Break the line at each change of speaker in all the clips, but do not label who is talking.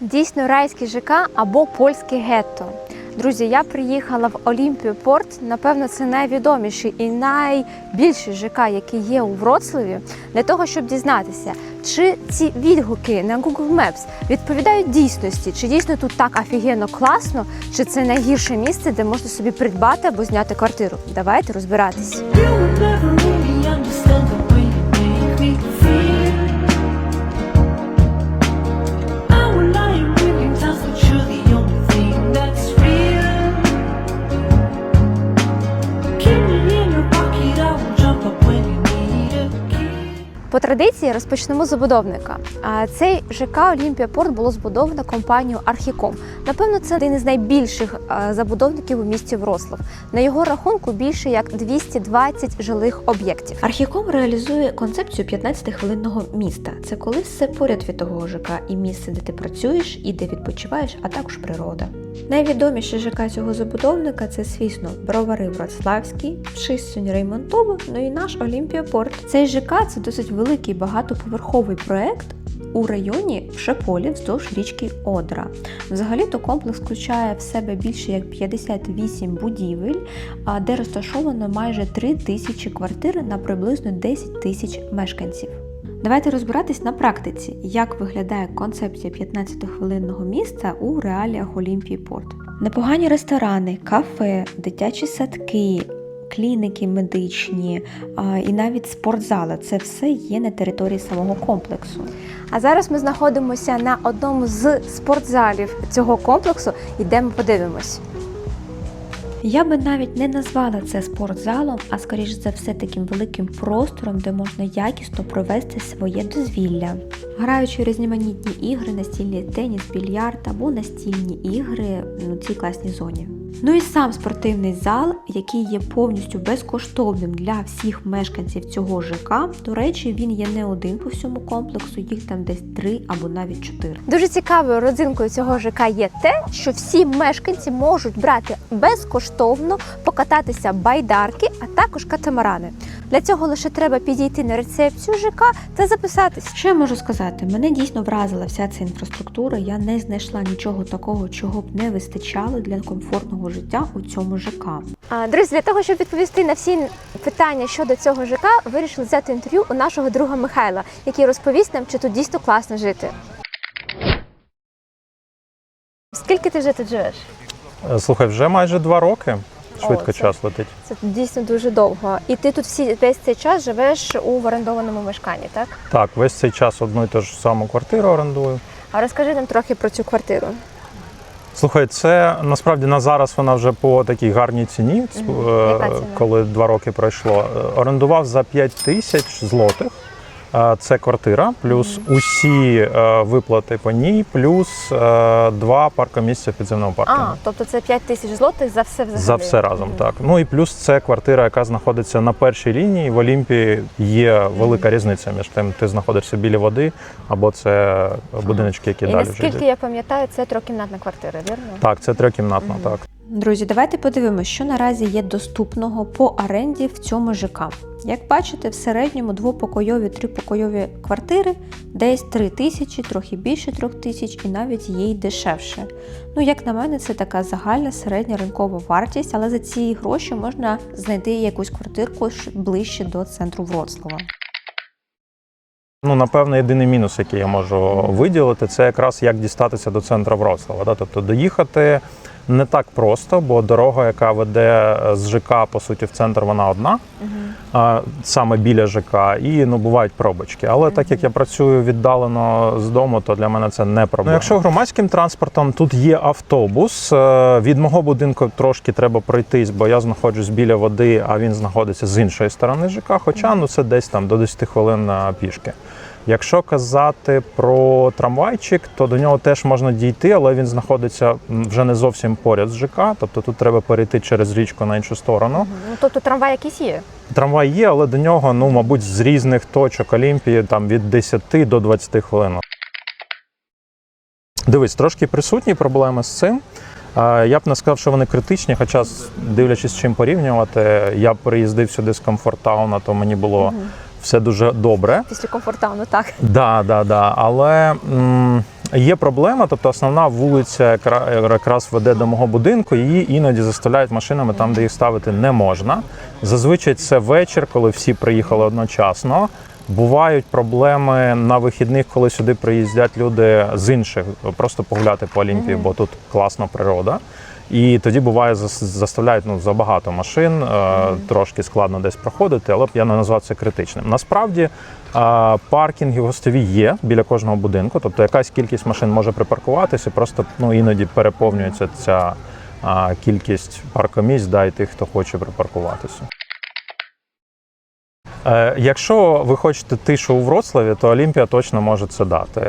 Дійсно райський ЖК або польське гетто. Друзі, я приїхала в Олімпію Порт. Напевно, це найвідоміший і найбільший ЖК, який є у Вроцлаві, для того, щоб дізнатися, чи ці відгуки на Google Maps відповідають дійсності, чи дійсно тут так офігенно класно, чи це найгірше місце, де можна собі придбати або зняти квартиру. Давайте розбиратись. По традиції розпочнемо з забудовника. Цей ЖК Олімпія Порт було збудовано компанією Архіком. Напевно, це один із найбільших забудовників у місті Вроцлав. На його рахунку більше як 220 жилих об'єктів.
Архіком реалізує концепцію 15-хвилинного міста. Це коли все поряд від того ЖК і місце, де ти працюєш і де відпочиваєш, а також природа. Найвідоміші ЖК цього забудовника це, звісно, Бровари Вроцлавський, Шиссунь Реймонтово, ну і наш Олімпіапорт. Цей ЖК це досить великий багатоповерховий проект. У районі в Шеполі вздовж річки Одра. Взагалі-то комплекс включає в себе більше як 58 будівель, де розташовано майже 3 тисячі квартир на приблизно 10 тисяч мешканців. Давайте розбиратись на практиці, як виглядає концепція 15-хвилинного міста у реаліях Олімпії Порт. Непогані ресторани, кафе, дитячі садки, клініки медичні і навіть спортзали це все є на території самого комплексу.
А зараз ми знаходимося на одному з спортзалів цього комплексу. Йдемо подивимось.
Я би навіть не назвала це спортзалом, а скоріш за все таким великим простором, де можна якісно провести своє дозвілля. Граючи різноманітні ігри, настільний теніс, більярд або настільні ігри у цій класній зоні. Ну і сам спортивний зал, який є повністю безкоштовним для всіх мешканців цього ЖК. До речі, він є не один по всьому комплексу, їх там десь три або навіть чотири.
Дуже цікавою родзинкою цього ЖК є те, що всі мешканці можуть брати безкоштовно покататися байдарки, а також катамарани. Для цього лише треба підійти на рецепцію ЖК та записатись.
Що я можу сказати? Мене дійсно вразила вся ця інфраструктура. Я не знайшла нічого такого, чого б не вистачало для комфортного життя у цьому ЖК.
А, Друзі, для того, щоб відповісти на всі питання щодо цього ЖК, вирішили взяти інтерв'ю у нашого друга Михайла, який розповість нам, чи тут дійсно класно жити. Скільки ти вже тут живеш?
Е, Слухай, вже майже два роки. Швидко
О, це-
час летить.
Це дійсно дуже довго. І ти тут всі весь цей час живеш у орендованому мешканні, так?
Так, весь цей час одну і ту ж саму квартиру орендую.
А розкажи нам трохи про цю квартиру.
Слухай, це насправді на зараз вона вже по такій гарній ціні, е,
Яка ціна?
коли два роки пройшло. Е, Орендував за 5 тисяч злотих. Це квартира, плюс усі е, виплати по ній, плюс е, два паркомісця в підземному паркінгу.
А, тобто це 5 тисяч злотих за все взагалі?
За все разом,
Мгм.
так. Ну і плюс це квартира, яка знаходиться на першій лінії. В Олімпії є велика різниця між тим, ти знаходишся біля води, або це будиночки, які
І
далі вже
наскільки
йдуть.
я пам'ятаю, це трьохкімнатна квартира, вірно?
Так, це трьохкімнатна,
Мгм.
так.
Друзі, давайте подивимося, що наразі є доступного по оренді в цьому ЖК. Як бачите, в середньому двопокойові, трипокойові квартири десь 3 тисячі, трохи більше 3 тисяч і навіть є й дешевше. Ну, як на мене, це така загальна середня ринкова вартість, але за ці гроші можна знайти якусь квартирку ближче до центру Вроцлава.
Ну, напевно, єдиний мінус, який я можу виділити, це якраз як дістатися до центру Вроцлава. Тобто доїхати не так просто, бо дорога, яка веде з ЖК, по суті, в центр, вона одна, а, саме біля ЖК, і ну бувають пробочки. Але так як я працюю віддалено з дому, то для мене це не проблема. Ну, якщо громадським транспортом, тут є автобус. Е, Від мого будинку трошки треба пройтись, бо я знаходжусь біля води, а він знаходиться з іншої сторони ЖК. Хоча ну це десь там до 10 хвилин на пішки. Якщо казати про трамвайчик, то до нього теж можна дійти, але він знаходиться вже не зовсім поряд з ЖК. Тобто тут треба перейти через річку на іншу сторону.
Ну, тобто трамвай якийсь є.
Трамвай є, але до нього, ну, мабуть, з різних точок Олімпії там від 10 до 20 хвилин. Дивись, трошки присутні проблеми з цим. Я б не сказав, що вони критичні, хоча, дивлячись з чим порівнювати, я приїздив сюди з комфортауна, то мені було все дуже добре.
Після комфортауну, так.
Да, да, да. Але м, Є проблема, тобто основна вулиця якраз веде до мого будинку, її іноді заставляють машинами там, де їх ставити не можна. Зазвичай це вечір, коли всі приїхали одночасно. Бувають проблеми на вихідних, коли сюди приїздять люди з інших, просто погуляти по Олімпії, бо тут класна природа. І тоді буває заставляють ну, забагато машин, е, трошки складно десь проходити, але б я не назвав це критичним. Насправді е, паркінги гостові є біля кожного будинку, тобто якась кількість машин може припаркуватися, просто ну, іноді переповнюється ця кількість паркомісць, да, і тих, хто хоче припаркуватися. Е, Якщо ви хочете тишу у Вроцлаві, то Олімпія точно може це дати.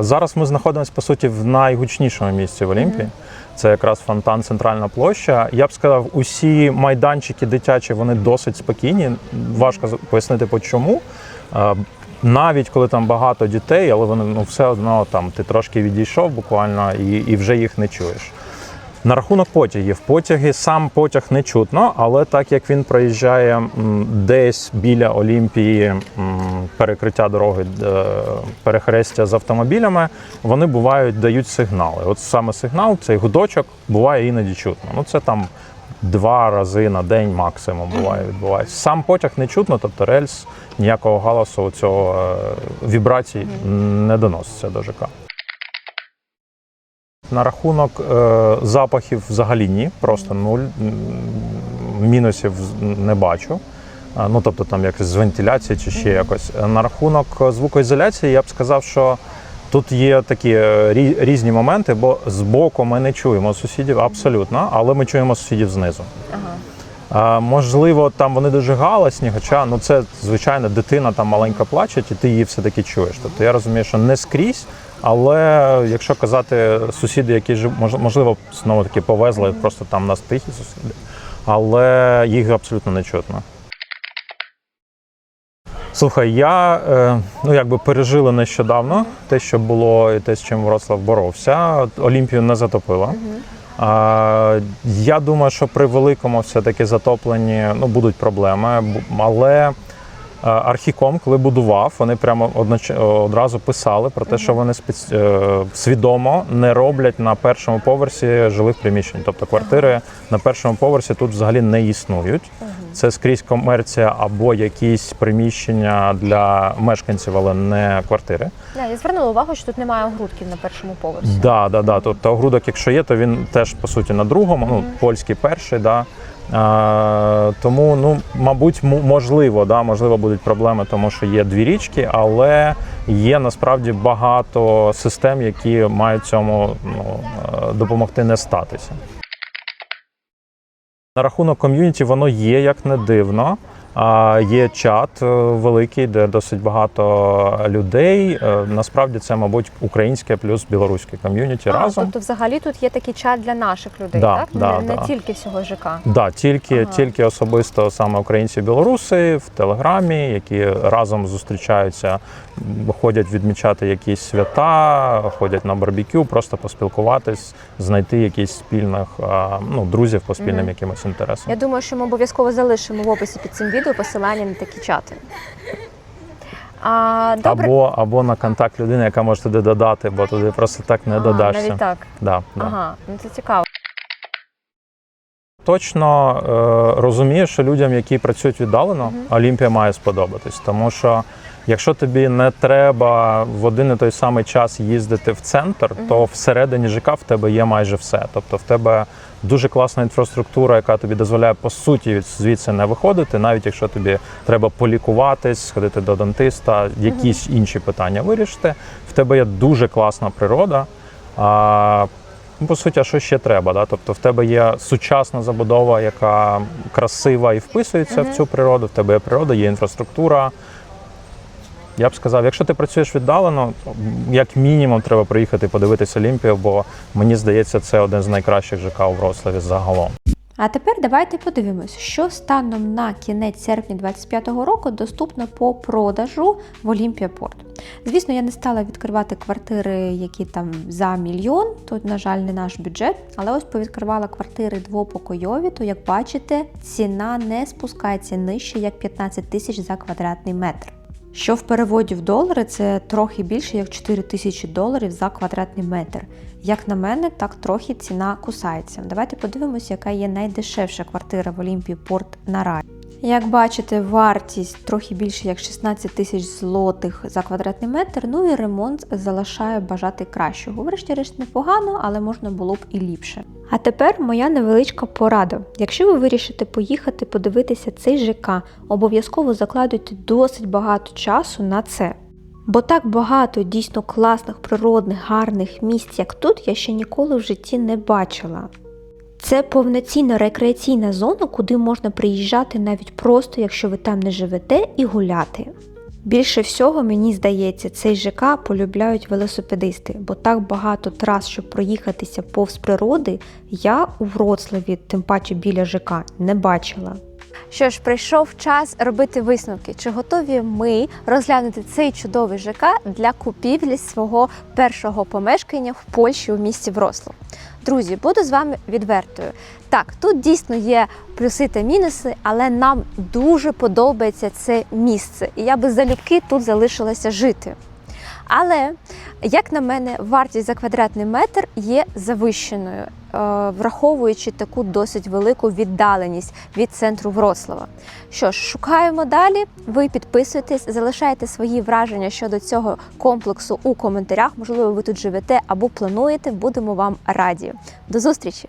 Зараз ми знаходимося по суті в найгучнішому місці в Олімпії. Це якраз фонтан Центральна площа. Я б сказав, усі майданчики дитячі вони досить спокійні. Важко пояснити по чому. Е, Навіть коли там багато дітей, але вони ну все одно там ти трошки відійшов буквально і, і вже їх не чуєш. На рахунок потягів. Потяги сам потяг не чутно, але так як він проїжджає десь біля Олімпії перекриття дороги, е, перехрестя з автомобілями, вони бувають дають сигнали. От саме сигнал, цей гудочок буває іноді чутно. Ну це там два рази на день максимум буває відбувається. Сам потяг не чутно, тобто рельс ніякого галасу цього е, вібрацій не доноситься до ЖК. На рахунок е, запахів взагалі ні, просто нуль. Мінусів не бачу. Ну, тобто там якось з вентиляції чи ще якось. На рахунок е, звукоізоляції я б сказав, що тут є такі е, рі- різні моменти, бо збоку ми не чуємо сусідів абсолютно, але ми чуємо сусідів знизу. А, можливо, там вони дуже галасні, хоча ну це звичайно дитина там маленька плаче, і ти її все-таки чуєш. Тобто я розумію, що не скрізь, але якщо казати сусіди, які мож- можливо знову таки повезли, просто там нас тихі сусіди, але їх абсолютно не чутно. Слухай, я е, ну якби пережили нещодавно те, що було, і те, з чим Вроцлав боровся. Олімпію не затопило. Я думаю, що при великому все-таки затопленні ну, будуть проблеми, але Архіком, коли будував, вони прямо одноч... одразу писали про те, що вони спец... е, свідомо не роблять на першому поверсі жилих приміщень. Тобто квартири на першому поверсі тут взагалі не існують. Це скрізь комерція або якісь приміщення для мешканців, але не квартири.
Да, я звернула увагу, що тут немає огрудків на першому поверсі.
Да, да, да. Тобто огрудок, якщо є, то він теж по суті на другому, ну польський перший, да. Тому, ну, мабуть, можливо, да, можливо, будуть проблеми, тому що є дві річки, але є насправді багато систем, які мають цьому ну, е, допомогти не статися. На рахунок ком'юніті воно є як не дивно. А, Є чат е, великий, де досить багато людей. Е, Насправді це, мабуть, українське плюс білоруське ком'юніті разом.
Тобто, взагалі тут є такий чат для наших людей,
Да,
так?
да,
не, не тільки всього ЖК.
Да, тільки,
Ага.
тільки особисто саме українці-білоруси в Телеграмі, які разом зустрічаються, ходять відмічати якісь свята, ходять на барбекю, просто поспілкуватись, знайти якісь спільних ну, друзів по спільним
Мгм.
якимось інтересам.
Я думаю, що ми обов'язково залишимо в описі під цим відео посилання на такі чати. А, добре.
Або, або на контакт людини, яка може туди додати, бо туди просто так не
А,
додашся.
Навіть так.
Да, да.
Ага, ну це цікаво.
Точно е, розумію, що людям, які працюють віддалено, Олімпія має сподобатись. Тому що якщо тобі не треба в один і той самий час їздити в центр, то всередині ЖК в тебе є майже все. Тобто в тебе дуже класна інфраструктура, яка тобі дозволяє по суті звідси не виходити, навіть якщо тобі треба полікуватись, сходити до дентиста, якісь інші питання вирішити. В тебе є дуже класна природа. А, Ну, по суті, а що ще треба? Да? Тобто в тебе є сучасна забудова, яка красива і вписується в цю природу, в тебе є природа, є інфраструктура. Я б сказав, якщо ти працюєш віддалено, як мінімум треба приїхати подивитися Олімпію, бо мені здається, це один з найкращих ЖК у Вроцлаві загалом.
А тепер давайте подивимось, що станом на кінець серпня 2025 року доступно по продажу в Олімпія Порт. Звісно, я не стала відкривати квартири, які там за мільйон, тут, на жаль, не наш бюджет, але ось повідкривала квартири двопокойові, то як бачите, ціна не спускається нижче як 15 тисяч за квадратний метр. Що в переводі в долари це трохи більше як 4 тисячі доларів за квадратний метр. Як на мене, так трохи ціна кусається. Давайте подивимося, яка є найдешевша квартира в Олімпії Порт на Раї. Як бачите, вартість трохи більше як 16 тисяч злотих за квадратний метр. Ну і ремонт залишає бажати кращого. Врешті-решт непогано, але можна було б і ліпше. А тепер моя невеличка порада. Якщо ви вирішите поїхати подивитися цей ЖК, обов'язково закладуйте досить багато часу на це. Бо так багато дійсно класних, природних, гарних місць, як тут, я ще ніколи в житті не бачила. Це повноцінна рекреаційна зона, куди можна приїжджати навіть просто, якщо ви там не живете, і гуляти. Більше всього, мені здається, цей ЖК полюбляють велосипедисти, бо так багато трас, щоб проїхатися повз природи, я у Вроцлаві, тим паче біля ЖК, не бачила.
Що ж, прийшов час робити висновки. Чи готові ми розглянути цей чудовий ЖК для купівлі свого першого помешкання в Польщі у місті Врослав? Друзі, буду з вами відвертою. Так, тут дійсно є плюси та мінуси, але нам дуже подобається це місце, і я би залюбки тут залишилася жити. Але, як на мене, вартість за квадратний метр є завищеною, е, враховуючи таку досить велику віддаленість від центру Вроцлава. Що ж, шукаємо далі. Ви підписуєтесь, залишайте свої враження щодо цього комплексу у коментарях. Можливо, ви тут живете або плануєте. Будемо вам раді. До зустрічі!